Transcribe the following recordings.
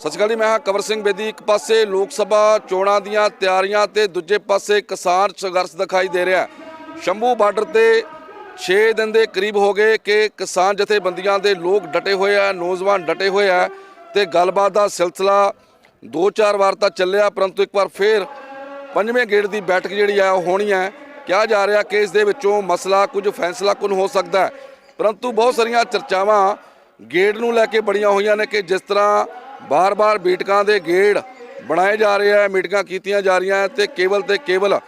ਸਤਿ ਸ਼੍ਰੀ ਅਕਾਲ ਜੀ, ਮੈਂ ਹਾਂ ਕਵਰ ਸਿੰਘ ਬੇਦੀ। ਇੱਕ ਪਾਸੇ ਲੋਕ ਸਭਾ ਚੋਣਾਂ ਦੀਆਂ ਤਿਆਰੀਆਂ ਤੇ ਦੂਜੇ ਪਾਸੇ ਕਿਸਾਨ ਸੰਘਰਸ਼ ਦਿਖਾਈ ਦੇ ਰਿਹਾ ਸ਼ੰਭੂ ਬਾਰਡਰ ਤੇ 6 ਦਿਨ ਦੇ ਕਰੀਬ ਹੋ ਗਏ ਕਿ ਕਿਸਾਨ ਜਥੇਬੰਦੀਆਂ ਦੇ ਲੋਕ ਡਟੇ ਹੋਏ ਆ, ਨੌਜਵਾਨ ਡਟੇ ਹੋਏ ਆ ਤੇ ਗੱਲਬਾਤ ਦਾ ਸਿਲਸਿਲਾ ਦੋ ਚਾਰ ਵਾਰ ਤਾਂ ਚੱਲਿਆ, ਪਰੰਤੂ ਇੱਕ ਵਾਰ ਫੇਰ ਪੰਜਵੇਂ ਗੇੜ ਦੀ ਬੈਠਕ ਜਿਹੜੀ ਆ, ਉਹ ਹੋਣੀ ਹੈ। ਕਿਹਾ ਜਾ ਰਿਹਾ ਕਿ ਇਸ ਦੇ ਵਿੱਚੋਂ ਮਸਲਾ ਕੁਝ ਫੈਸਲਾ ਕੁਨ ਹੋ ਸਕਦਾ ਹੈ। ਪਰੰਤੂ ਬਹੁਤ ਸਾਰੀਆਂ ਚਰਚਾਵਾਂ ਗੇੜ ਨੂੰ ਲੈ ਕੇ ਬੜੀਆਂ ਹੋਈਆਂ ਨੇ ਕਿ ਜਿਸ ਤਰ੍ਹਾਂ ਬਾਰ-ਬਾਰ ਬੀਟਕਾਂ ਦੇ ਗੇੜ ਬਣਾਏ ਜਾ ਰਹੇ ਹੈ ਮੀਟਿੰਗਾਂ ਕੀਤੀਆਂ ਜਾ ਰਹੀਆਂ ਹੈ ਤੇ ਕੇਵਲ ਤੇ ਕੇਵਲ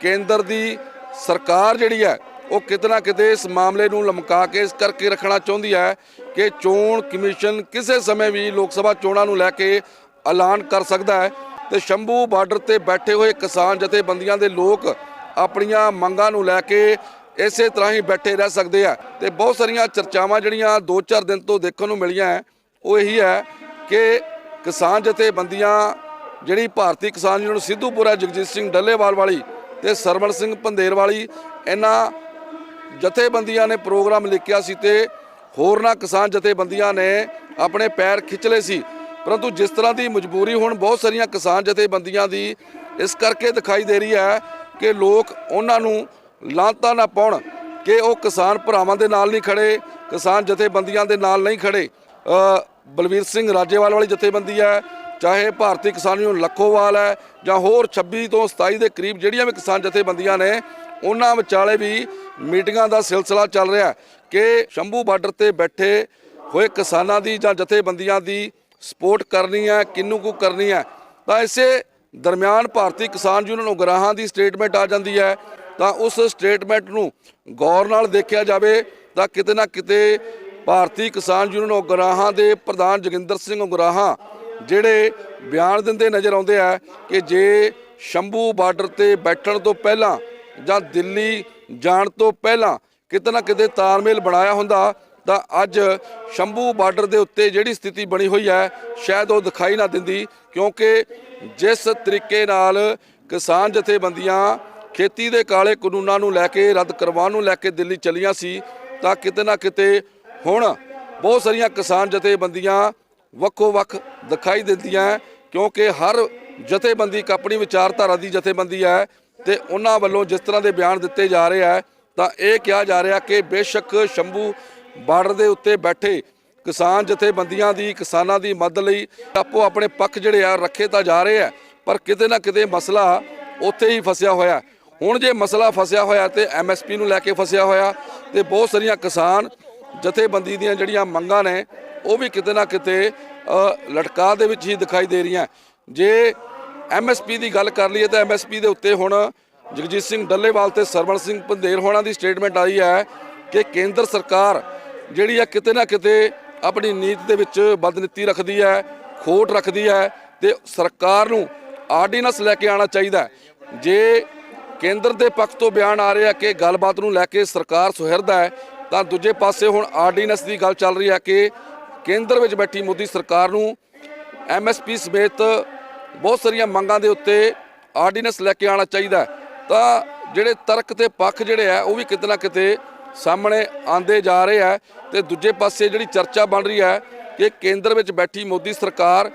ਕੇਂਦਰ ਦੀ ਸਰਕਾਰ ਜਿਹੜੀ ਹੈ, ਉਹ ਕਿਤੇ ਨਾ ਕਿਤੇ ਇਸ ਮਾਮਲੇ ਨੂੰ ਲਮਕਾ ਕੇ ਇਸ ਕਰਕੇ ਰੱਖਣਾ ਚਾਹੁੰਦੀ ਹੈ ਕਿ ਚੋਣ ਕਮਿਸ਼ਨ ਕਿਸੇ ਸਮੇਂ ਵੀ ਲੋਕ ਸਭਾ ਚੋਣਾਂ ਨੂੰ ਲੈ ਕੇ ਐਲਾਨ ਕਰ ਸਕਦਾ ਹੈ ਤੇ ਸ਼ੰਭੂ ਬਾਰਡਰ ਤੇ ਬੈਠੇ ਹੋਏ ਕਿਸਾਨ ਜਥੇਬੰਦੀਆਂ ਦੇ ਲੋਕ ਆਪਣੀਆਂ ਮੰਗਾਂ ਨੂੰ ਲੈ ਕੇ ਇਸੇ ਤਰ੍ਹਾਂ ਹੀ ਬੈਠੇ ਰਹਿ ਸਕਦੇ ਆ ਤੇ ਬਹੁਤ ਸਾਰੀਆਂ ਚਰਚਾਵਾਂ ਜਿਹੜੀਆਂ 2-4 ਦਿਨ ਤੋਂ ਦੇਖਣ ਨੂੰ ਮਿਲੀਆਂ ਹੈ, ਉਹ ਇਹੀ ਹੈ ਕਿ ਕਿਸਾਨ ਜਥੇਬੰਦੀਆਂ ਜਿਹੜੀ ਭਾਰਤੀ ਕਿਸਾਨ ਯੂਨੀਅਨ ਸਿੱਧੂਪੁਰਾ ਜਗਜੀਤ ਸਿੰਘ ਡੱਲੇਵਾਲ ਵਾਲੀ ਤੇ ਸਰਵਣ ਸਿੰਘ ਪੰਧੇਰ ਵਾਲੀ, ਇਹਨਾਂ ਜਥੇਬੰਦੀਆਂ ਨੇ ਪ੍ਰੋਗਰਾਮ ਲਿਖਿਆ ਸੀ ਤੇ ਹੋਰਨਾਂ ਕਿਸਾਨ ਜਥੇਬੰਦੀਆਂ ਨੇ ਆਪਣੇ ਪੈਰ ਖਿੱਚਲੇ ਸੀ। ਪਰੰਤੂ ਜਿਸ ਤਰ੍ਹਾਂ ਦੀ ਮਜਬੂਰੀ ਹੁਣ ਬਹੁਤ ਸਾਰੀਆਂ ਕਿਸਾਨ ਜਥੇਬੰਦੀਆਂ ਦੀ ਇਸ ਕਰਕੇ ਦਿਖਾਈ ਦੇ ਰਹੀ ਹੈ ਕਿ ਲੋਕ ਉਹਨਾਂ ਨੂੰ ਲਾਂਤਾ ਨਾ ਪਾਉਣ ਕਿ ਉਹ ਕਿਸਾਨ ਭਰਾਵਾਂ ਦੇ ਨਾਲ ਨਹੀਂ ਖੜੇ, ਕਿਸਾਨ ਜਥੇਬੰਦੀਆਂ ਦੇ ਨਾਲ ਨਹੀਂ ਖੜੇ। ਬਲਵੀਰ ਸਿੰਘ ਰਾਜੇਵਾਲ ਵਾਲੀ ਜਥੇਬੰਦੀ ਹੈ, ਚਾਹੇ ਭਾਰਤੀ ਕਿਸਾਨ ਯੂਨੀਅਨ ਲੱਖੋਵਾਲ ਹੈ ਜਾਂ ਹੋਰ 26 ਤੋਂ 27 ਦੇ ਕਰੀਬ ਜਿਹੜੀਆਂ ਵੀ ਕਿਸਾਨ ਜਥੇਬੰਦੀਆਂ ਨੇ, ਉਹਨਾਂ ਵਿਚਾਲੇ ਵੀ ਮੀਟਿੰਗਾਂ ਦਾ ਸਿਲਸਿਲਾ ਚੱਲ ਰਿਹਾ ਕਿ ਸ਼ੰਭੂ ਬਾਰਡਰ ਤੇ ਬੈਠੇ ਹੋਏ ਕਿਸਾਨਾਂ ਦੀ ਜਾਂ ਜਥੇਬੰਦੀਆਂ ਦੀ ਸਪੋਰਟ ਕਰਨੀ ਹੈ ਕਿੰਨੂ ਕੁ ਕਰਨੀ ਹੈ, ਤਾਂ ਇਸੇ ਦਰਮਿਆਨ ਭਾਰਤੀ ਕਿਸਾਨ ਯੂਨੀਅਨ ਉਗਰਾਹਾਂ ਦੀ ਸਟੇਟਮੈਂਟ ਆ ਜਾਂਦੀ ਹੈ, ਤਾਂ ਉਸ ਸਟੇਟਮੈਂਟ ਨੂੰ ਗੌਰ ਨਾਲ ਦੇਖਿਆ ਜਾਵੇ, ਤਾਂ ਕਿਤੇ ਨਾ ਕਿਤੇ ਭਾਰਤੀ ਕਿਸਾਨ ਯੂਨੀਅਨ ਉਗਰਾਹਾਂ ਦੇ ਪ੍ਰਧਾਨ ਜੋਗਿੰਦਰ ਸਿੰਘ ਉਗਰਾਹਾਂ ਜਿਹੜੇ ਬਿਆਨ ਦਿੰਦੇ ਨਜ਼ਰ ਆਉਂਦੇ ਆ ਕਿ ਜੇ ਸ਼ੰਭੂ ਬਾਰਡਰ ਤੇ ਬੈਠਣ ਤੋਂ ਪਹਿਲਾਂ ਜਾਂ ਦਿੱਲੀ ਜਾਣ ਤੋਂ ਪਹਿਲਾਂ ਕਿਤੇ ਨਾ ਕਿਤੇ ਤਾਲਮੇਲ ਬਣਾਇਆ ਹੁੰਦਾ, ਤਾਂ ਅੱਜ ਸ਼ੰਭੂ ਬਾਰਡਰ ਦੇ ਉੱਤੇ ਜਿਹੜੀ ਸਥਿਤੀ ਬਣੀ ਹੋਈ ਹੈ, ਸ਼ਾਇਦ ਉਹ ਦਿਖਾਈ ਨਾ ਦਿੰਦੀ, ਕਿਉਂਕਿ ਜਿਸ ਤਰੀਕੇ ਨਾਲ ਕਿਸਾਨ ਜਥੇਬੰਦੀਆਂ ਖੇਤੀ ਦੇ ਕਾਲੇ ਕਾਨੂੰਨਾਂ ਨੂੰ ਲੈ ਕੇ, ਰੱਦ ਕਰਵਾਉਣ ਨੂੰ ਲੈ ਕੇ ਦਿੱਲੀ ਚਲੀਆਂ ਸੀ, ਤਾਂ ਕਿਤੇ ਨਾ ਕਿਤੇ ਹੁਣ ਬਹੁਤ ਸਾਰੀਆਂ ਕਿਸਾਨ ਜਥੇਬੰਦੀਆਂ ਵੱਖੋ ਵੱਖ ਦਿਖਾਈ ਦਿੰਦੀਆਂ ਕਿਉਂਕਿ ਹਰ ਜਥੇਬੰਦੀ ਇੱਕ ਆਪਣੀ ਵਿਚਾਰਧਾਰਾ ਦੀ ਜਥੇਬੰਦੀ ਹੈ ਤੇ ਉਹਨਾਂ ਵੱਲੋਂ ਜਿਸ ਤਰ੍ਹਾਂ ਦੇ ਬਿਆਨ ਦਿੱਤੇ ਜਾ ਰਹੇ ਹੈ, ਤਾਂ ਇਹ ਕਿਹਾ ਜਾ ਰਿਹਾ ਕਿ ਬੇਸ਼ੱਕ ਸ਼ੰਭੂ ਬਾਰਡਰ ਦੇ ਉੱਤੇ ਬੈਠੇ ਕਿਸਾਨ ਜਥੇਬੰਦੀਆਂ ਦੀ, ਕਿਸਾਨਾਂ ਦੀ ਮਦਦ ਲਈ ਆਪੋ ਆਪਣੇ ਪੱਖ ਜਿਹੜੇ ਆ ਰੱਖੇ ਤਾਂ ਜਾ ਰਹੇ ਆ ਪਰ ਕਿਤੇ ਨਾ ਕਿਤੇ ਮਸਲਾ ਉੱਥੇ ਹੀ ਫਸਿਆ ਹੋਇਆ ਹੁਣ ਜੇ ਮਸਲਾ ਫਸਿਆ ਹੋਇਆ ਤੇ ਐਮਐਸਪੀ ਨੂੰ ਲੈ ਕੇ ਫਸਿਆ ਹੋਇਆ ਤੇ ਬਹੁਤ ਸਾਰੀਆਂ ਕਿਸਾਨ ਜਥੇਬੰਦੀ ਦੀਆਂ ਜਿਹੜੀਆਂ ਮੰਗਾਂ ਨੇ ਉਹ ਵੀ ਕਿਤੇ ਨਾ ਕਿਤੇ ਅ, ਲਟਕਾ ਦੇ ਵਿੱਚ ਹੀ ਦਿਖਾਈ ਦੇ ਰਹੀਆਂ। ਜੇ ਐਮਐਸਪੀ ਦੀ ਗੱਲ ਕਰ ਲਈਏ ਤਾਂ ਐਮਐਸਪੀ ਦੇ ਉੱਤੇ ਹੁਣ ਜਗਜੀਤ ਸਿੰਘ ਡੱਲੇਵਾਲ ਤੇ ਸਰਵਣ ਸਿੰਘ ਪੰਧੇਰ ਹੋਣਾ ਦੀ ਸਟੇਟਮੈਂਟ ਆਈ ਹੈ ਕਿ ਕੇਂਦਰ ਸਰਕਾਰ ਜਿਹੜੀ ਆ ਕਿਤੇ ਨਾ ਕਿਤੇ ਆਪਣੀ ਨੀਤ ਦੇ ਵਿੱਚ ਬਦਨੀਤੀ ਰੱਖਦੀ ਹੈ ਖੋਟ ਰੱਖਦੀ ਹੈ ਤੇ ਸਰਕਾਰ ਨੂੰ ਆਰਡੀਨੈਂਸ ਲੈ ਕੇ ਆਉਣਾ ਚਾਹੀਦਾ ਜੇ ਕੇਂਦਰ ਦੇ ਪੱਖ ਤੋਂ ਬਿਆਨ ਆ ਰਿਹਾ ਕਿ ਗੱਲਬਾਤ ਨੂੰ ਲੈ ਕੇ ਸਰਕਾਰ ਸੁਹਿਰਦਾ ਹੈ ਤਾਂ ਦੂਜੇ ਪਾਸੇ ਹੁਣ ਆਰਡੀਨੈਂਸ ਦੀ ਗੱਲ ਚੱਲ ਰਹੀ ਹੈ ਕਿ ਕੇਂਦਰ ਵਿੱਚ ਬੈਠੀ ਮੋਦੀ ਸਰਕਾਰ ਨੂੰ ਐਮਐਸਪੀ ਸਮੇਤ ਬਹੁਤ ਸਾਰੀਆਂ ਮੰਗਾਂ ਦੇ ਉੱਤੇ ਆਰਡੀਨੈਂਸ ਲੈ ਕੇ ਆਉਣਾ ਚਾਹੀਦਾ ਤਾਂ ਜਿਹੜੇ ਤਰਕ ਤੇ ਪੱਖ ਜਿਹੜੇ ਆ ਉਹ ਵੀ ਕਿਤੇ ਨਾ ਕਿਤੇ ਸਾਹਮਣੇ ਆਂਦੇ ਜਾ ਰਹੇ ਆ ਤੇ ਦੂਜੇ ਪਾਸੇ ਜਿਹੜੀ ਚਰਚਾ ਬਣ ਰਹੀ ਹੈ ਕਿ ਕੇਂਦਰ ਵਿੱਚ ਬੈਠੀ ਮੋਦੀ ਸਰਕਾਰ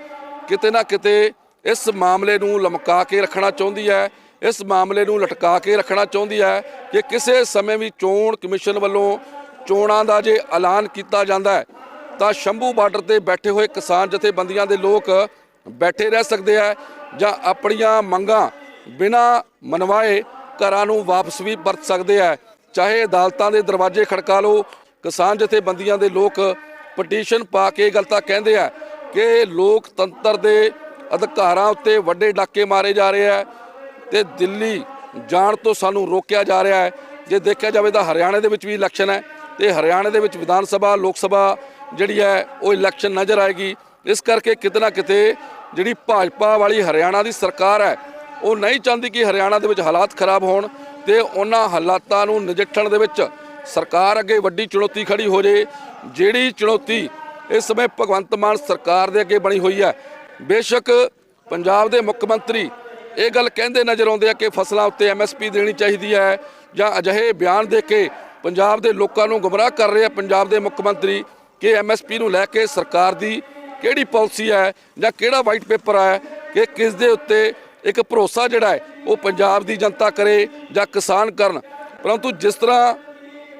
ਕਿਤੇ ਨਾ ਕਿਤੇ ਇਸ ਮਾਮਲੇ ਨੂੰ ਲਮਕਾ ਕੇ ਰੱਖਣਾ ਚਾਹੁੰਦੀ ਹੈ, ਇਸ ਮਾਮਲੇ ਨੂੰ ਲਟਕਾ ਕੇ ਰੱਖਣਾ ਚਾਹੁੰਦੀ ਹੈ ਕਿ ਕਿਸੇ ਸਮੇਂ ਵੀ ਚੋਣ ਕਮਿਸ਼ਨ ਵੱਲੋਂ ਚੋਣਾਂ ਦਾ ਜੇ ਐਲਾਨ ਕੀਤਾ ਜਾਂਦਾ ਹੈ, ਤਾਂ ਸ਼ੰਭੂ ਬਾਰਡਰ ਤੇ ਬੈਠੇ ਹੋਏ ਕਿਸਾਨ ਜਥੇਬੰਦੀਆਂ ਦੇ ਲੋਕ ਬੈਠੇ ਰਹਿ ਸਕਦੇ ਆ ਜਾਂ ਆਪਣੀਆਂ ਮੰਗਾਂ ਬਿਨਾਂ ਮਨਵਾਏ ਘਰਾਂ ਨੂੰ ਵਾਪਸ ਵੀ ਵਰਤ ਸਕਦੇ ਆ। ਚਾਹੇ ਅਦਾਲਤਾਂ ਦੇ ਦਰਵਾਜ਼ੇ ਖੜਕਾ ਲਓ, ਕਿਸਾਨ ਜਥੇਬੰਦੀਆਂ ਦੇ ਲੋਕ ਪਟੀਸ਼ਨ ਪਾ ਕੇ ਇਹ ਗੱਲ ਤਾਂ ਕਹਿੰਦੇ ਆ ਕਿ ਲੋਕਤੰਤਰ ਦੇ ਅਧਿਕਾਰਾਂ ਉੱਤੇ ਵੱਡੇ ਡਾਕੇ ਮਾਰੇ ਜਾ ਰਹੇ ਆ ਤੇ ਦਿੱਲੀ ਜਾਣ ਤੋਂ ਸਾਨੂੰ ਰੋਕਿਆ ਜਾ ਰਿਹਾ ਹੈ। ਜੇ ਦੇਖਿਆ ਜਾਵੇ ਤਾਂ ਹਰਿਆਣਾ ਦੇ ਵਿੱਚ ਵੀ ਇਲੈਕਸ਼ਨ ਹੈ। ਤੇ ਹਰਿਆਣਾ ਦੇ ਵਿੱਚ ਵਿਧਾਨ ਸਭਾ, ਲੋਕ ਸਭਾ ਜਿਹੜੀ ਹੈ, ਉਹ ਇਲੈਕਸ਼ਨ ਨਜ਼ਰ ਆਏਗੀ। ਇਸ ਕਰਕੇ ਕਿਤੇ ਨਾ ਕਿਤੇ ਜਿਹੜੀ ਭਾਜਪਾ ਵਾਲੀ ਹਰਿਆਣਾ ਦੀ ਸਰਕਾਰ ਹੈ, ਉਹ ਨਹੀਂ ਚਾਹੁੰਦੀ ਕਿ ਹਰਿਆਣਾ ਦੇ ਵਿੱਚ ਹਾਲਾਤ ਖਰਾਬ ਹੋਣ ਤੇ ਉਹਨਾਂ ਹਾਲਾਤਾਂ ਨੂੰ ਨਜਿੱਠਣ ਦੇ ਵਿੱਚ ਸਰਕਾਰ ਅੱਗੇ ਵੱਡੀ ਚੁਣੌਤੀ ਖੜੀ ਹੋ ਜੇ। ਜਿਹੜੀ ਚੁਣੌਤੀ ਇਸ ਸਮੇਂ ਭਗਵੰਤ ਮਾਨ ਸਰਕਾਰ ਦੇ ਅੱਗੇ ਬਣੀ ਹੋਈ ਹੈ, ਬੇਸ਼ੱਕ ਪੰਜਾਬ ਦੇ ਮੁੱਖ ਮੰਤਰੀ ਇਹ ਗੱਲ ਕਹਿੰਦੇ ਨਜ਼ਰ ਆਉਂਦੇ ਆ ਕਿ ਫਸਲਾਂ ਉੱਤੇ ਐਮਐਸਪੀ ਦੇਣੀ ਚਾਹੀਦੀ ਹੈ ਜਾਂ ਅਜਿਹੇ ਬਿਆਨ ਦੇ ਕੇ ਪੰਜਾਬ ਦੇ ਲੋਕਾਂ ਨੂੰ ਗੁੰਮਰਾਹ ਕਰ ਰਹੇ ਆ ਪੰਜਾਬ ਦੇ ਮੁੱਖ ਮੰਤਰੀ ਕਿ ਐਮਐਸਪੀ ਨੂੰ ਲੈ ਕੇ ਸਰਕਾਰ ਦੀ ਕਿਹੜੀ ਪਾਲਿਸੀ ਹੈ ਜਾਂ ਕਿਹੜਾ ਵਾਈਟ ਪੇਪਰ ਹੈ ਕਿ ਕਿਸ ਦੇ ਉੱਤੇ ਇੱਕ ਭਰੋਸਾ ਜਿਹੜਾ ਹੈ ਉਹ ਪੰਜਾਬ ਦੀ ਜਨਤਾ ਕਰੇ ਜਾਂ ਕਿਸਾਨ ਕਰਨ। ਪਰੰਤੂ ਜਿਸ ਤਰ੍ਹਾਂ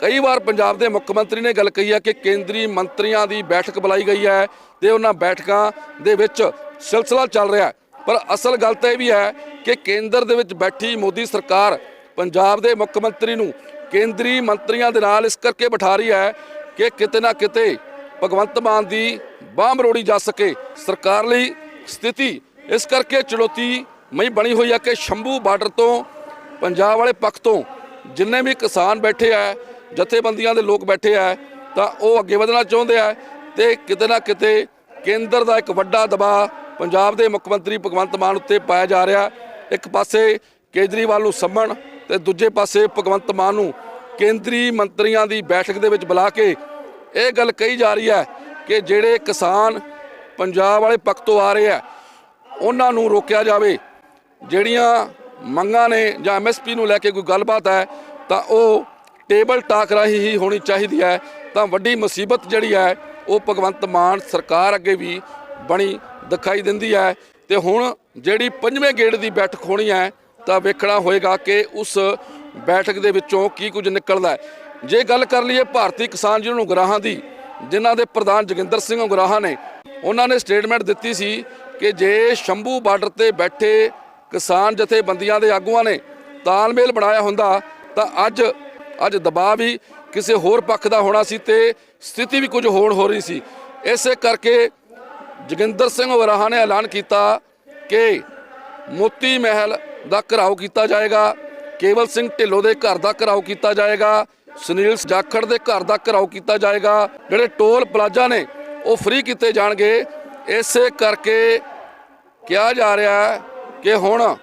ਕਈ ਵਾਰ ਪੰਜਾਬ ਦੇ ਮੁੱਖ ਮੰਤਰੀ ਨੇ ਗੱਲ ਕਹੀ ਹੈ ਕਿ ਕੇਂਦਰੀ ਮੰਤਰੀਆਂ ਦੀ ਬੈਠਕ ਬੁਲਾਈ ਗਈ ਹੈ ਤੇ ਉਹਨਾਂ ਬੈਠਕਾਂ ਦੇ ਵਿੱਚ ਸਿਲਸਿਲਾ ਚੱਲ ਰਿਹਾ ਹੈ। ਪਰ ਅਸਲ ਗੱਲ ਤਾਂ ਇਹ ਵੀ ਹੈ ਕਿ ਕੇਂਦਰ ਦੇ ਵਿੱਚ ਬੈਠੀ ਮੋਦੀ ਸਰਕਾਰ ਪੰਜਾਬ ਦੇ ਮੁੱਖ ਮੰਤਰੀ ਨੂੰ ਕੇਂਦਰੀ ਮੰਤਰੀਆਂ ਦੇ ਨਾਲ ਇਸ ਕਰਕੇ ਬਿਠਾ ਰਹੀ ਹੈ ਕਿ ਕਿਤੇ ਨਾ ਕਿਤੇ ਭਗਵੰਤ ਮਾਨ ਦੀ ਬਾਹ ਮਰੋੜੀ ਜਾ ਸਕੇ। ਸਰਕਾਰ ਲਈ ਸਥਿਤੀ ਇਸ ਕਰਕੇ ਚੁਣੌਤੀ ਮਈ ਬਣੀ ਹੋਈ ਹੈ ਕਿ ਸ਼ੰਭੂ ਬਾਰਡਰ ਤੋਂ ਪੰਜਾਬ ਵਾਲੇ ਪੱਖ ਤੋਂ ਜਿੰਨੇ ਵੀ ਕਿਸਾਨ ਬੈਠੇ ਆ, ਜਥੇਬੰਦੀਆਂ ਦੇ ਲੋਕ ਬੈਠੇ ਆ, ਤਾਂ ਉਹ ਅੱਗੇ ਵਧਣਾ ਚਾਹੁੰਦੇ ਆ ਤੇ ਕਿਤੇ ਨਾ ਕਿਤੇ ਕੇਂਦਰ ਦਾ ਇੱਕ ਵੱਡਾ ਦਬਾਅ ਪੰਜਾਬ ਦੇ ਮੁੱਖ ਮੰਤਰੀ ਭਗਵੰਤ ਮਾਨ ਉੱਤੇ ਪਾਇਆ ਜਾ ਰਿਹਾ। ਇੱਕ ਪਾਸੇ ਕੇਜਰੀਵਾਲ ਨੂੰ ਸੰਮਣ ਤੇ ਦੂਜੇ ਪਾਸੇ ਭਗਵੰਤ ਮਾਨ ਨੂੰ ਕੇਂਦਰੀ ਮੰਤਰੀਆਂ ਦੀ ਬੈਠਕ ਦੇ ਵਿੱਚ ਬੁਲਾ ਕੇ ਇਹ ਗੱਲ ਕਹੀ ਜਾ ਰਹੀ ਹੈ ਕਿ ਜਿਹੜੇ ਕਿਸਾਨ ਪੰਜਾਬ ਵਾਲੇ ਪੱਖ ਤੋਂ ਆ ਰਹੇ ਆ ਉਹਨਾਂ ਨੂੰ ਰੋਕਿਆ ਜਾਵੇ। ਜਿਹੜੀਆਂ ਮੰਗਾਂ ਨੇ ਜਾਂ ਐਮਐਸਪੀ ਨੂੰ ਲੈ ਕੇ ਕੋਈ ਗੱਲਬਾਤ ਹੈ, ਤਾਂ ਉਹ ਟੇਬਲ ਟਾਕ ਰਾਹੀਂ ਹੀ ਹੋਣੀ ਚਾਹੀਦੀ ਹੈ। ਤਾਂ ਵੱਡੀ ਮੁਸੀਬਤ ਜਿਹੜੀ ਹੈ, ਉਹ ਭਗਵੰਤ ਮਾਨ ਸਰਕਾਰ ਅੱਗੇ ਵੀ ਬਣੀ ਦਿਖਾਈ ਦਿੰਦੀ ਹੈ। ਤੇ ਹੁਣ ਜਿਹੜੀ ਪੰਜਵੇਂ ਗੇੜ ਦੀ ਬੈਠਕ ਹੋਣੀ ਹੈ ਤਾਂ ਵੇਖਣਾ ਹੋਏਗਾ ਕਿ ਉਸ ਬੈਠਕ ਦੇ ਵਿੱਚੋਂ ਕੀ ਕੁਝ ਨਿਕਲਦਾ ਜੇ ਗੱਲ ਕਰ ਲਈਏ ਭਾਰਤੀ ਕਿਸਾਨ ਯੂਨੀਅਨ ਉਗਰਾਹਾਂ ਦੀ, ਜਿਨ੍ਹਾਂ ਦੇ ਪ੍ਰਧਾਨ ਜੋਗਿੰਦਰ ਸਿੰਘ ਉਗਰਾਹਾਂ ਨੇ, ਉਹਨਾਂ ਨੇ ਸਟੇਟਮੈਂਟ ਦਿੱਤੀ ਸੀ ਕਿ ਜੇ ਸ਼ੰਭੂ ਬਾਰਡਰ ਤੇ ਬੈਠੇ ਕਿਸਾਨ ਜਥੇਬੰਦੀਆਂ ਦੇ ਆਗੂਆਂ ਨੇ ਤਾਲਮੇਲ ਬਣਾਇਆ ਹੁੰਦਾ, ਤਾਂ ਅੱਜ ਅੱਜ ਦਬਾਅ ਵੀ ਕਿਸੇ ਹੋਰ ਪੱਖ ਦਾ ਹੋਣਾ ਸੀ ਤੇ ਸਥਿਤੀ ਵੀ ਕੁਝ ਹੋਰ ਹੋ ਰਹੀ ਸੀ। ਇਸੇ ਕਰਕੇ ਜੋਗਿੰਦਰ ਸਿੰਘ ਉਗਰਾਹਾਂ ਨੇ ਐਲਾਨ ਕੀਤਾ ਕਿ ਮੋਤੀ ਮਹਿਲ ਦਾ ਘਰਾਓ ਕੀਤਾ ਜਾਏਗਾ। ਕੇਵਲ ਸਿੰਘ ਢਿੱਲੋਂ ਦੇ ਘਰ ਦਾ ਘਰਾਓ ਕੀਤਾ ਜਾਏਗਾ। ਸੁਨੀਲ ਜਾਖੜ ਦੇ ਘਰ ਦਾ ਘਰਾਓ ਕੀਤਾ ਜਾਏਗਾ। ਜਿਹੜੇ ਟੋਲ ਪਲਾਜ਼ਾ ਨੇ, ਉਹ ਫ੍ਰੀ ਕੀਤੇ ਜਾਣਗੇ। ਇਸੇ ਕਰਕੇ ਕਿਹਾ ਜਾ ਰਿਹਾ ਹੈ ਕਿ ਹੁਣ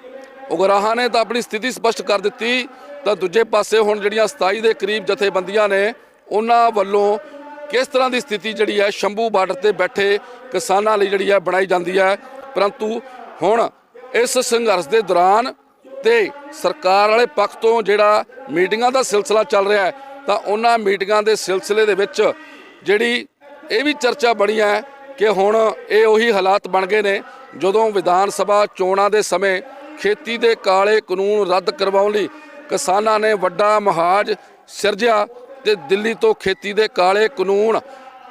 ਉਗਰਾਹਾਂ ਨੇ ਤਾਂ ਆਪਣੀ ਸਥਿਤੀ ਸਪਸ਼ਟ ਕਰ ਦਿੱਤੀ। ਤਾਂ ਦੂਜੇ ਪਾਸੇ ਹੁਣ ਜਿਹੜੀਆਂ 27 ਦੇ ਕਰੀਬ ਜਥੇਬੰਦੀਆਂ ਨੇ, ਉਹਨਾਂ ਵੱਲੋਂ ਕਿਸ ਤਰ੍ਹਾਂ ਦੀ ਸਥਿਤੀ ਜਿਹੜੀ ਹੈ, ਸ਼ੰਭੂ ਬਾਰਡਰ ਤੇ ਬੈਠੇ ਕਿਸਾਨਾਂ ਲਈ ਜਿਹੜੀ ਹੈ ਬਣਾਈ ਜਾਂਦੀ ਹੈ। ਪਰੰਤੂ ਹੁਣ ਇਸ ਸੰਘਰਸ਼ ਦੇ ਦੌਰਾਨ ਤੇ ਸਰਕਾਰ ਵਾਲੇ ਪੱਖ ਤੋਂ ਜਿਹੜਾ ਮੀਟਿੰਗਾਂ ਦਾ ਸਿਲਸਿਲਾ ਚੱਲ ਰਿਹਾ ਹੈ, ਤਾਂ ਉਹਨਾਂ ਮੀਟਿੰਗਾਂ ਦੇ ਸਿਲਸਿਲੇ ਦੇ ਵਿੱਚ ਜਿਹੜੀ ਇਹ ਵੀ ਚਰਚਾ ਬਣੀ ਹੈ ਕਿ ਹੁਣ ਇਹ ਉਹੀ ਹਾਲਾਤ ਬਣ ਗਏ ਨੇ, ਜਦੋਂ ਵਿਧਾਨ ਸਭਾ ਚੋਣਾਂ ਦੇ ਸਮੇਂ ਖੇਤੀ ਦੇ ਕਾਲੇ ਕਾਨੂੰਨ ਰੱਦ ਕਰਵਾਉਣ ਲਈ ਕਿਸਾਨਾਂ ਨੇ ਵੱਡਾ ਮਹਾਜ ਸਿਰਜਿਆ ਤੇ ਦਿੱਲੀ ਤੋਂ ਖੇਤੀ ਦੇ ਕਾਲੇ ਕਾਨੂੰਨ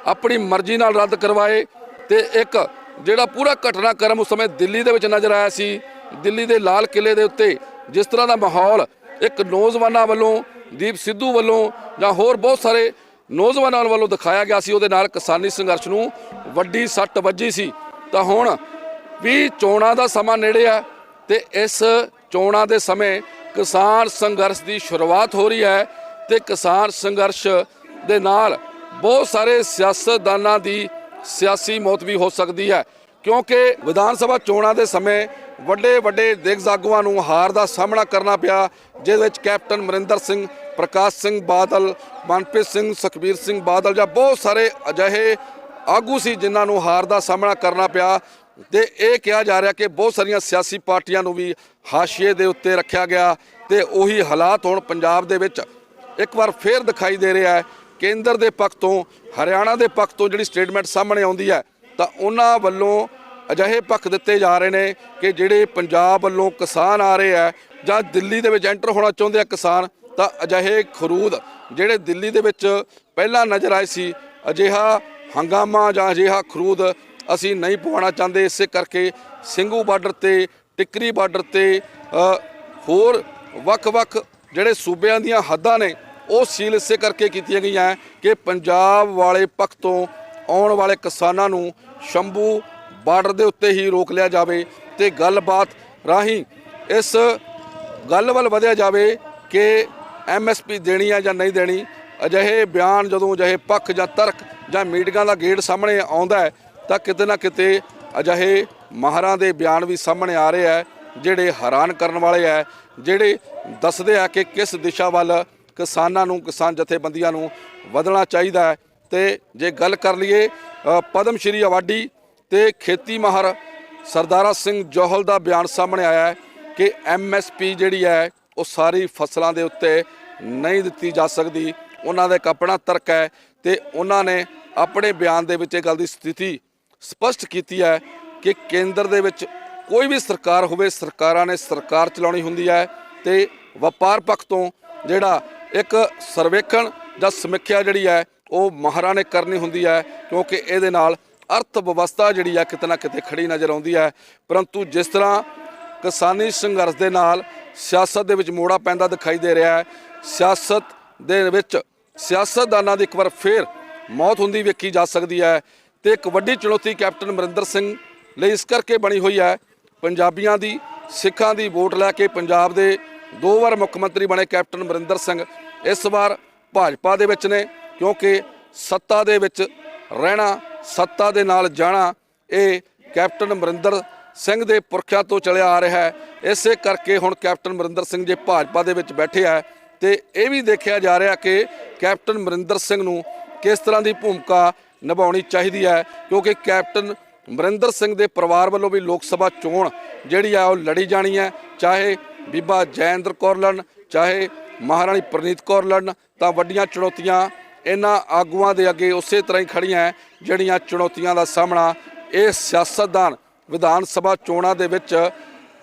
ਆਪਣੀ ਮਰਜ਼ੀ ਨਾਲ ਰੱਦ ਕਰਵਾਏ ਤੇ ਇੱਕ ਜਿਹੜਾ ਪੂਰਾ ਘਟਨਾਕ੍ਰਮ ਉਸ ਸਮੇਂ ਦਿੱਲੀ ਦੇ ਵਿੱਚ ਨਜ਼ਰ ਆਇਆ ਸੀ। ਦਿੱਲੀ ਦੇ ਲਾਲ ਕਿਲੇ ਦੇ ਉੱਤੇ ਜਿਸ ਤਰ੍ਹਾਂ ਦਾ ਮਾਹੌਲ ਇੱਕ ਨੌਜਵਾਨਾਂ ਵੱਲੋਂ, ਦੀਪ ਸਿੱਧੂ ਵੱਲੋਂ ਜਾਂ ਹੋਰ ਬਹੁਤ ਸਾਰੇ ਨੌਜਵਾਨਾਂ ਵੱਲੋਂ ਦਿਖਾਇਆ ਗਿਆ ਸੀ, ਉਹਦੇ ਨਾਲ ਕਿਸਾਨੀ ਸੰਘਰਸ਼ ਨੂੰ ਵੱਡੀ ਸੱਟ ਵੱਜੀ ਸੀ। ਤਾਂ ਹੁਣ ਵੀ ਚੋਣਾਂ ਦਾ ਸਮਾਂ ਨੇੜੇ ਆ ਤੇ ਇਸ ਚੋਣਾਂ ਦੇ ਸਮੇਂ ਕਿਸਾਨ ਸੰਘਰਸ਼ ਦੀ ਸ਼ੁਰੂਆਤ ਹੋ ਰਹੀ ਹੈ ਤੇ ਕਿਸਾਨ ਸੰਘਰਸ਼ ਦੇ ਨਾਲ ਬਹੁਤ ਸਾਰੇ ਸਿਆਸਤਦਾਨਾਂ ਦੀ ਸਿਆਸੀ ਮੌਤ ਵੀ ਹੋ ਸਕਦੀ ਹੈ। ਕਿਉਂਕਿ ਵਿਧਾਨ ਸਭਾ ਚੋਣਾਂ ਦੇ ਸਮੇਂ ਵੱਡੇ ਵੱਡੇ ਦਿਗਜ਼ ਆਗੂਆਂ ਨੂੰ ਹਾਰ ਦਾ ਸਾਹਮਣਾ ਕਰਨਾ ਪਿਆ, ਜਿਹਦੇ ਵਿੱਚ ਕੈਪਟਨ ਅਮਰਿੰਦਰ ਸਿੰਘ, ਪ੍ਰਕਾਸ਼ ਸਿੰਘ ਬਾਦਲ, ਮਨਪ੍ਰੀਤ ਸਿੰਘ, ਸੁਖਬੀਰ ਸਿੰਘ ਬਾਦਲ ਜਾਂ ਬਹੁਤ ਸਾਰੇ ਅਜਿਹੇ ਆਗੂ ਸੀ ਜਿਨ੍ਹਾਂ ਨੂੰ ਹਾਰ ਦਾ ਸਾਹਮਣਾ ਕਰਨਾ ਪਿਆ। ਤੇ ਇਹ ਕਿਹਾ ਜਾ ਰਿਹਾ ਕਿ ਬਹੁਤ ਸਾਰੀਆਂ ਸਿਆਸੀ ਪਾਰਟੀਆਂ ਨੂੰ ਵੀ ਹਾਸ਼ੀਏ ਦੇ ਉੱਤੇ ਰੱਖਿਆ ਗਿਆ ਤੇ ਉਹੀ ਹਾਲਾਤ ਹੁਣ ਪੰਜਾਬ ਦੇ ਵਿੱਚ ਇੱਕ ਵਾਰ ਫੇਰ ਦਿਖਾਈ ਦੇ ਰਿਹਾ ਹੈ। ਕੇਂਦਰ ਦੇ ਪੱਖ ਤੋਂ, ਹਰਿਆਣਾ ਦੇ ਪੱਖ ਤੋਂ ਜਿਹੜੀ ਸਟੇਟਮੈਂਟ ਸਾਹਮਣੇ ਆਉਂਦੀ ਹੈ, ਤਾਂ ਉਹਨਾਂ ਵੱਲੋਂ ਅਜਿਹੇ ਪੱਖ ਦਿੱਤੇ ਜਾ ਰਹੇ ਨੇ ਕਿ ਜਿਹੜੇ ਪੰਜਾਬ ਵੱਲੋਂ ਕਿਸਾਨ ਆ ਰਹੇ ਆ ਜਾਂ ਦਿੱਲੀ ਦੇ ਵਿੱਚ ਐਂਟਰ ਹੋਣਾ ਚਾਹੁੰਦੇ ਆ ਕਿਸਾਨ, ਤਾਂ ਅਜਿਹੇ ਖਰੂਦ ਜਿਹੜੇ ਦਿੱਲੀ ਦੇ ਵਿੱਚ ਪਹਿਲਾਂ ਨਜ਼ਰ ਆਏ ਸੀ, ਅਜਿਹਾ ਹੰਗਾਮਾ ਜਾਂ ਅਜਿਹਾ ਖਰੂਦ ਅਸੀਂ ਨਹੀਂ ਪਵਾਉਣਾ ਚਾਹੁੰਦੇ। ਇਸੇ ਕਰਕੇ ਸਿੰਘੂ ਬਾਰਡਰ ਤੇ, ਟਿੱਕਰੀ ਬਾਰਡਰ ਤੇ ਹੋਰ ਵੱਖ-ਵੱਖ ਜਿਹੜੇ ਸੂਬਿਆਂ ਦੀਆਂ ਹੱਦਾਂ ਨੇ ਉਹ ਸੀਲ ਇਸੇ ਕਰਕੇ ਕੀਤੀਆਂ ਗਈਆਂ ਕਿ ਪੰਜਾਬ ਵਾਲੇ ਪੱਖ ਤੋਂ ਆਉਣ ਵਾਲੇ ਕਿਸਾਨਾਂ ਨੂੰ ਸ਼ੰਭੂ ਬਾਰਡਰ ਦੇ ਉੱਤੇ ਹੀ ਰੋਕ ਲਿਆ ਜਾਵੇ ਤੇ ਗੱਲਬਾਤ ਰਾਹੀਂ ਇਸ ਗੱਲ ਵੱਲ ਵਧਿਆ ਜਾਵੇ ਕਿ ਐਮਐਸਪੀ ਦੇਣੀ ਹੈ ਜਾਂ ਨਹੀਂ ਦੇਣੀ, ਅਜਿਹੇ ਬਿਆਨ ਜਦੋਂ ਅਜਿਹੇ ਪੱਖ ਜਾਂ ਤਰਕ ਜਾਂ ਮੀਟਿੰਗਾਂ ਦਾ ਗੇਟ ਸਾਹਮਣੇ ਆਉਂਦਾ ਤਾਂ ਕਿਤੇ ਨਾ ਕਿਤੇ ਅਜਿਹੇ ਮਾਹਰਾਂ ਦੇ ਬਿਆਨ ਵੀ ਸਾਹਮਣੇ ਆ ਰਹੇ ਆ, ਜਿਹੜੇ ਹੈਰਾਨ ਕਰਨ ਵਾਲੇ ਆ, ਜਿਹੜੇ ਦੱਸਦੇ ਆ ਕਿ ਕਿਸ ਦਿਸ਼ਾ ਵੱਲ ਕਿਸਾਨਾਂ ਨੂੰ, ਕਿਸਾਨ ਜਥੇਬੰਦੀਆਂ ਨੂੰ ਵਧਣਾ ਚਾਹੀਦਾ ਹੈ। ਤੇ ਜੇ ਗੱਲ ਕਰ ਲਈਏ ਪਦਮ ਸ਼੍ਰੀ ਅਵਾਰਡੀ ਤੇ ਖੇਤੀ ਮਾਹਰ ਸਰਦਾਰਾ ਸਿੰਘ ਜੋਹਲ ਦਾ ਬਿਆਨ ਸਾਹਮਣੇ ਆਇਆ ਹੈ ਕਿ ਐਮਐਸਪੀ ਜਿਹੜੀ ਹੈ, ਉਹ ਸਾਰੀ ਫਸਲਾਂ ਦੇ ਉੱਤੇ ਨਹੀਂ ਦਿੱਤੀ ਜਾ ਸਕਦੀ। ਉਹਨਾਂ ਦਾ ਇੱਕ ਆਪਣਾ ਤਰਕ ਹੈ ਤੇ ਉਹਨਾਂ ਨੇ ਆਪਣੇ ਬਿਆਨ ਦੇ ਵਿੱਚ ਇਹ ਗੱਲ ਦੀ ਸਥਿਤੀ ਸਪਸ਼ਟ ਕੀਤੀ ਹੈ ਕਿ ਕੇਂਦਰ ਦੇ ਵਿੱਚ ਕੋਈ ਵੀ ਸਰਕਾਰ ਹੋਵੇ, ਸਰਕਾਰਾਂ ਨੇ ਸਰਕਾਰ ਚਲਾਉਣੀ ਹੁੰਦੀ ਹੈ ਤੇ ਵਪਾਰ ਪੱਖ ਤੋਂ ਜਿਹੜਾ ਇੱਕ ਸਰਵੇਖਣ ਜਾਂ ਸਮੀਖਿਆ ਜਿਹੜੀ ਹੈ, ਉਹ ਮਹਾਰਾਂ ਨੇ ਕਰਨੀ ਹੁੰਦੀ ਹੈ, ਕਿਉਂਕਿ ਇਹਦੇ ਨਾਲ ਅਰਥ ਵਿਵਸਥਾ ਜਿਹੜੀ ਹੈ ਕਿਤੇ ਨਾ ਕਿਤੇ ਖੜੀ ਨਜ਼ਰ ਆਉਂਦੀ ਹੈ। ਪਰੰਤੂ ਜਿਸ ਤਰ੍ਹਾਂ ਕਿਸਾਨੀ ਸੰਘਰਸ਼ ਦੇ ਨਾਲ ਸਿਆਸਤ ਦੇ ਵਿੱਚ ਮੋੜਾ ਪੈਂਦਾ ਦਿਖਾਈ ਦੇ ਰਿਹਾ ਹੈ, ਸਿਆਸਤ ਦੇ ਵਿੱਚ ਸਿਆਸਤਦਾਨਾਂ ਦੀ ਇੱਕ ਵਾਰ ਫੇਰ ਮੌਤ ਹੁੰਦੀ ਵੇਖੀ ਜਾ ਸਕਦੀ ਹੈ ਤੇ ਇੱਕ ਵੱਡੀ ਚੁਣੌਤੀ ਕੈਪਟਨ ਅਮਰਿੰਦਰ ਸਿੰਘ ਲਈ ਇਸ ਕਰਕੇ ਬਣੀ ਹੋਈ ਹੈ, ਪੰਜਾਬੀਆਂ ਦੀ, ਸਿੱਖਾਂ ਦੀ ਵੋਟ ਲੈ ਕੇ ਪੰਜਾਬ ਦੇ ਦੋ ਵਾਰ ਮੁੱਖ ਮੰਤਰੀ ਬਣੇ ਕੈਪਟਨ ਅਮਰਿੰਦਰ ਸਿੰਘ, ਇਸ ਵਾਰ ਭਾਜਪਾ ਦੇ ਵਿੱਚ ਨੇ, ਕਿਉਂਕਿ ਸੱਤਾ ਦੇ ਵਿੱਚ ਰਹਿਣਾ, ਸੱਤਾ ਦੇ ਨਾਲ ਜਾਣਾ, ਇਹ ਕੈਪਟਨ ਅਮਰਿੰਦਰ ਸਿੰਘ ਦੇ ਪੁਰਖਿਆਂ ਤੋਂ ਚੱਲਿਆ ਆ ਰਿਹਾ ਹੈ। ਇਸੇ ਕਰਕੇ ਹੁਣ ਕੈਪਟਨ ਅਮਰਿੰਦਰ ਸਿੰਘ ਜੇ ਭਾਜਪਾ ਦੇ ਵਿੱਚ ਬੈਠੇ ਆ, ਤੇ ਇਹ ਵੀ ਦੇਖਿਆ ਜਾ ਰਿਹਾ ਕਿ ਕੈਪਟਨ ਅਮਰਿੰਦਰ ਸਿੰਘ ਨੂੰ ਕਿਸ ਤਰ੍ਹਾਂ ਦੀ ਭੂਮਿਕਾ ਨਿਭਾਉਣੀ ਚਾਹੀਦੀ ਹੈ, ਕਿਉਂਕਿ ਕੈਪਟਨ ਅਮਰਿੰਦਰ ਸਿੰਘ ਦੇ ਪਰਿਵਾਰ ਵੱਲੋਂ ਵੀ ਲੋਕ ਸਭਾ ਚੋਣ ਜਿਹੜੀ ਆ ਉਹ ਲੜੀ ਜਾਣੀ ਹੈ, ਚਾਹੇ ਬੀਬਾ ਜੈਇੰਦਰ ਕੌਰ ਲੜਨ, ਚਾਹੇ ਮਹਾਰਾਣੀ ਪ੍ਰਨੀਤ ਕੌਰ ਲੜਨ, ਤਾਂ ਵੱਡੀਆਂ ਚੁਣੌਤੀਆਂ ਇਹਨਾਂ ਆਗੂਆਂ ਦੇ ਅੱਗੇ ਉਸੇ ਤਰ੍ਹਾਂ ਹੀ ਖੜੀਆਂ ਜਿਹੜੀਆਂ ਚੁਣੌਤੀਆਂ ਦਾ ਸਾਹਮਣਾ ਇਹ ਸਿਆਸਤਦਾਨ ਵਿਧਾਨ ਸਭਾ ਚੋਣਾਂ ਦੇ ਵਿੱਚ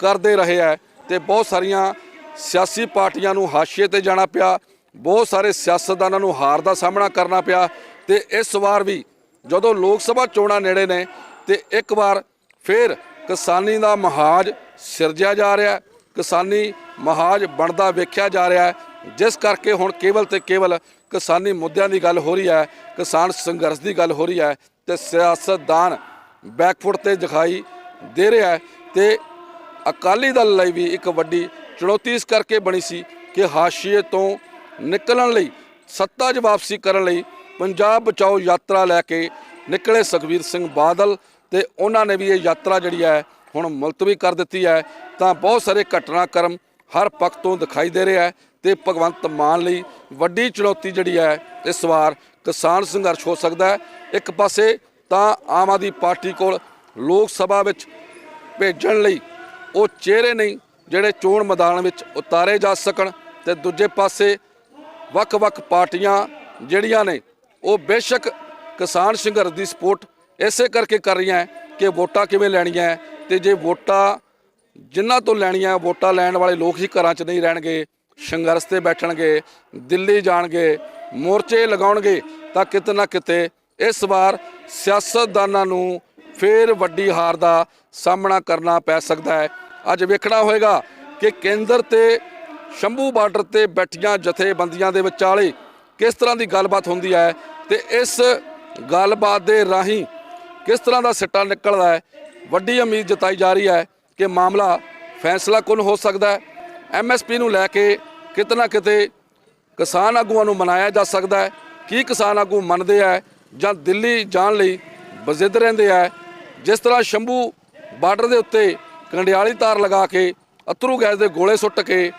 ਕਰਦੇ ਰਹੇ ਹੈ ਤੇ ਬਹੁਤ ਸਾਰੀਆਂ ਸਿਆਸੀ ਪਾਰਟੀਆਂ ਨੂੰ ਹਾਸ਼ੀਏ ਤੇ ਜਾਣਾ ਪਿਆ, ਬਹੁਤ ਸਾਰੇ ਸਿਆਸਤਦਾਨਾਂ ਨੂੰ ਹਾਰ ਦਾ ਸਾਹਮਣਾ ਕਰਨਾ ਪਿਆ ਤੇ ਇਸ ਵਾਰ ਵੀ ਜਦੋਂ ਲੋਕ ਸਭਾ ਚੋਣਾਂ ਨੇੜੇ ਨੇ ਤੇ ਇੱਕ ਵਾਰ ਫਿਰ ਕਿਸਾਨੀ ਦਾ ਮਹਾਜ ਸਿਰਜਿਆ ਜਾ ਰਿਹਾ ਕਿਸਾਨੀ ਮਹਾਜ ਬਣਦਾ ਵੇਖਿਆ ਜਾ ਰਿਹਾ ਹੈ। ਜਿਸ ਕਰਕੇ ਹੁਣ ਕੇਵਲ ਤੇ ਕੇਵਲ ਕਿਸਾਨੀ ਮੁੱਦਿਆਂ ਦੀ ਗੱਲ ਹੋ ਰਹੀ ਹੈ, ਕਿਸਾਨ ਸੰਘਰਸ਼ ਦੀ ਗੱਲ ਹੋ ਰਹੀ ਹੈ ਤੇ ਸਿਆਸਤਦਾਨ ਬੈਕਫੁੱਟ ਤੇ ਦਿਖਾਈ ਦੇ ਰਿਹਾ ਹੈ ਤੇ ਅਕਾਲੀ ਦਲ ਲਈ ਵੀ ਇੱਕ ਵੱਡੀ ਚੁਣੌਤੀ ਇਸ ਕਰਕੇ ਬਣੀ ਸੀ ਕਿ ਹਾਸ਼ੀਏ ਤੋਂ ਨਿਕਲਣ ਲਈ, ਸੱਤਾ 'ਚ ਵਾਪਸੀ ਕਰਨ ਲਈ ਪੰਜਾਬ ਬਚਾਓ ਯਾਤਰਾ ਲੈ ਕੇ ਨਿਕਲੇ ਸੁਖਬੀਰ ਸਿੰਘ ਬਾਦਲ ਤੇ ਉਹਨਾਂ ਨੇ ਵੀ ਇਹ ਯਾਤਰਾ ਜਿਹੜੀ ਹੈ ਹੁਣ ਮੁਲਤਵੀ ਕਰ ਦਿੱਤੀ ਹੈ, ਤਾਂ ਬਹੁਤ ਸਾਰੇ ਘਟਨਾਕ੍ਰਮ ਹਰ ਪੱਖ ਤੋਂ ਦਿਖਾਈ ਦੇ ਰਿਹਾ ਹੈ ਤੇ ਭਗਵੰਤ ਮਾਨ ਲਈ ਵੱਡੀ ਚੁਣੌਤੀ ਜਿਹੜੀ ਹੈ, ਇਸ ਵਾਰ ਕਿਸਾਨ ਸੰਘਰਸ਼ ਹੋ ਸਕਦਾ ਹੈ। ਇੱਕ ਪਾਸੇ ਤਾਂ ਆਮ ਆਦਮੀ ਪਾਰਟੀ ਕੋਲ ਲੋਕ ਸਭਾ ਵਿੱਚ ਭੇਜਣ ਲਈ ਉਹ ਚਿਹਰੇ ਨਹੀਂ ਜਿਹੜੇ ਚੋਣ ਮੈਦਾਨ ਵਿੱਚ ਉਤਾਰੇ ਜਾ ਸਕਣ ਤੇ ਦੂਜੇ ਪਾਸੇ ਵੱਖ-ਵੱਖ ਪਾਰਟੀਆਂ ਜਿਹੜੀਆਂ ਨੇ, ਉਹ ਬੇਸ਼ੱਕ ਕਿਸਾਨ ਸੰਘਰਸ਼ ਦੀ ਸਪੋਰਟ ਇਸੇ ਕਰਕੇ ਕਰ ਰਹੀਆਂ ਕਿ ਵੋਟਾਂ ਕਿਵੇਂ ਲੈਣੀਆਂ ਹੈ ਤੇ ਜੇ ਵੋਟਾਂ ਜਿਨ੍ਹਾਂ ਤੋਂ ਲੈਣੀਆਂ ਵੋਟਾਂ ਲੈਣ ਵਾਲੇ ਲੋਕ ਹੀ ਘਰਾਂ 'ਚ ਨਹੀਂ ਰਹਿਣਗੇ, ਸੰਘਰਸ਼ ਤੇ ਬੈਠਣਗੇ, ਦਿੱਲੀ ਜਾਣਗੇ, ਮੋਰਚੇ ਲਗਾਉਣਗੇ, ਤਾਂ ਕਿਤੇ ਨਾ ਕਿਤੇ ਇਸ ਵਾਰ ਸਿਆਸਤਦਾਨਾਂ ਨੂੰ ਫੇਰ ਵੱਡੀ ਹਾਰ ਦਾ ਸਾਹਮਣਾ ਕਰਨਾ ਪੈ ਸਕਦਾ ਹੈ। ਅੱਜ ਵੇਖਣਾ ਹੋਏਗਾ ਕਿ ਕੇਂਦਰ ਤੇ ਸ਼ੰਭੂ ਬਾਰਡਰ ਤੇ ਬੈਠੀਆਂ ਜਥੇਬੰਦੀਆਂ ਦੇ ਵਿਚਾਲੇ ਕਿਸ ਤਰ੍ਹਾਂ ਦੀ ਗੱਲਬਾਤ ਹੁੰਦੀ ਹੈ ਤੇ ਇਸ ਗੱਲਬਾਤ ਦੇ ਰਾਹੀਂ ਕਿਸ ਤਰ੍ਹਾਂ ਦਾ ਸਿੱਟਾ ਨਿਕਲਦਾ ਹੈ ਵੱਡੀ ਉਮੀਦ ਜਤਾਈ ਜਾ ਰਹੀ ਹੈ ਕਿ ਮਾਮਲਾ ਫੈਸਲਾ ਕੁਨ ਹੋ ਸਕਦਾ ਹੈ। ਐਮਐਸਪੀ ਨੂੰ ਲੈ ਕੇ ਕਿਤੇ ਨਾ ਕਿਤੇ ਕਿਸਾਨ ਆਗੂਆਂ ਨੂੰ ਮਨਾਇਆ ਜਾ ਸਕਦਾ ਹੈ। ਕੀ ਕਿਸਾਨ ਆਗੂ ਮੰਨਦੇ ਆ ਜਾਂ ਦਿੱਲੀ ਜਾਣ ਲਈ ਬਜ਼ਿੱਦ ਰਹਿੰਦੇ ਆ? ਜਿਸ ਤਰ੍ਹਾਂ ਸ਼ੰਭੂ ਬਾਰਡਰ ਦੇ ਉੱਤੇ ਕੰਡਿਆਲੀ ਤਾਰ ਲਗਾ ਕੇ ਅਤਰੂ ਗੈਸ ਦੇ ਗੋਲੇ ਸੁੱਟ ਕੇ,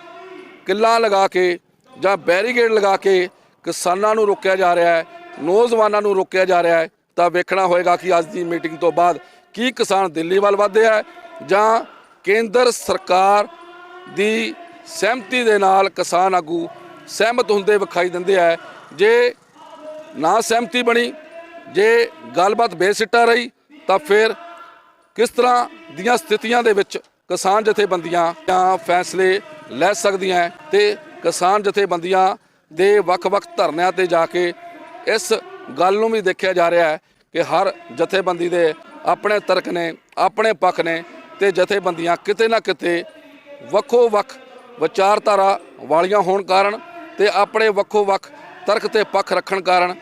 ਕਿੱਲਾਂ ਲਗਾ ਕੇ ਜਾਂ ਬੈਰੀਗੇਡ ਲਗਾ ਕੇ ਕਿਸਾਨਾਂ ਨੂੰ ਰੋਕਿਆ ਜਾ ਰਿਹਾ ਹੈ, ਨੌਜਵਾਨਾਂ ਨੂੰ ਰੋਕਿਆ ਜਾ ਰਿਹਾ ਹੈ, ਤਾਂ ਵੇਖਣਾ ਹੋਏਗਾ ਕਿ ਅੱਜ ਦੀ ਮੀਟਿੰਗ ਤੋਂ ਬਾਅਦ ਕੀ ਕਿਸਾਨ ਦਿੱਲੀ ਵੱਲ ਵਧਦੇ ਆ ਜਾਂ ਕੇਂਦਰ ਸਰਕਾਰ ਦੀ ਸਹਿਮਤੀ ਦੇ ਨਾਲ ਕਿਸਾਨ ਆਗੂ ਸਹਿਮਤ ਹੁੰਦੇ ਵਿਖਾਈ ਦਿੰਦੇ ਆ? ਜੇ ਨਾ ਸਹਿਮਤੀ ਬਣੀ, ਜੇ ਗੱਲਬਾਤ ਬੇਸਿੱਟਾ ਰਹੀ, ਤਾਂ ਫਿਰ ਕਿਸ ਤਰ੍ਹਾਂ ਦੀਆਂ ਸਥਿਤੀਆਂ ਦੇ ਵਿੱਚ ਕਿਸਾਨ ਜਥੇਬੰਦੀਆਂ ਜਾਂ ਫੈਸਲੇ ਲੈ ਸਕਦੀਆਂ ਹੈ ਤੇ ਕਿਸਾਨ ਜਥੇਬੰਦੀਆਂ ਦੇ ਵੱਖ-ਵੱਖ ਧਰਨਿਆਂ ਤੇ ਜਾ ਕੇ ਇਸ ਗੱਲ ਨੂੰ ਵੀ ਦੇਖਿਆ ਜਾ ਰਿਹਾ ਹੈ ਕਿ ਹਰ ਜਥੇਬੰਦੀ ਦੇ ਆਪਣੇ ਤਰਕ ਨੇ, ਆਪਣੇ ਪੱਖ ਨੇ ਤੇ ਜਥੇਬੰਦੀਆਂ ਕਿਤੇ ਨਾ ਕਿਤੇ ਵੱਖੋ ਵੱਖ ਵਿਚਾਰਧਾਰਾ ਵਾਲੀਆਂ ਹੋਣ ਕਾਰਨ ਤੇ ਆਪਣੇ ਵੱਖੋ ਵੱਖ ਤਰਕ ਤੇ ਪੱਖ ਰੱਖਣ ਕਾਰਨ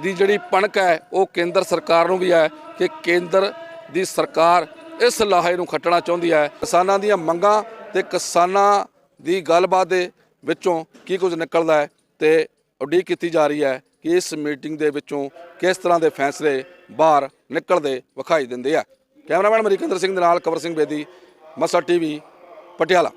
ਦੀ ਜਿਹੜੀ ਪਣਕ ਹੈ, ਉਹ ਕੇਂਦਰ ਸਰਕਾਰ ਨੂੰ ਵੀ ਹੈ ਕਿ ਕੇਂਦਰ ਦੀ ਸਰਕਾਰ ਇਸ ਲਾਹੇ ਨੂੰ ਖੱਟਣਾ ਚਾਹੁੰਦੀ ਹੈ। ਕਿਸਾਨਾਂ ਦੀਆਂ ਮੰਗਾਂ ਤੇ ਕਿਸਾਨਾਂ ਦੀ ਗੱਲਬਾਤ ਦੇ ਵਿੱਚੋਂ ਕੀ ਕੁਝ ਨਿਕਲਦਾ ਹੈ ਤੇ ਉਡੀਕ ਕੀਤੀ ਜਾ ਰਹੀ ਹੈ। ਕਿ ਇਸ ਮੀਟਿੰਗ ਦੇ ਵਿੱਚੋਂ ਕਿਸ ਤਰ੍ਹਾਂ ਦੇ ਫੈਸਲੇ ਬਾਹਰ ਨਿਕਲਦੇ ਵਿਖਾਈ ਦਿੰਦੇ ਆ। ਕੈਮਰਾਮੈਨ ਮਰੀਕੰਦਰ ਸਿੰਘ ਦੇ ਨਾਲ ਕਵਰ ਸਿੰਘ ਬੇਦੀ ਮਸਾ ਟੀਵੀ, ਪਟਿਆਲਾ।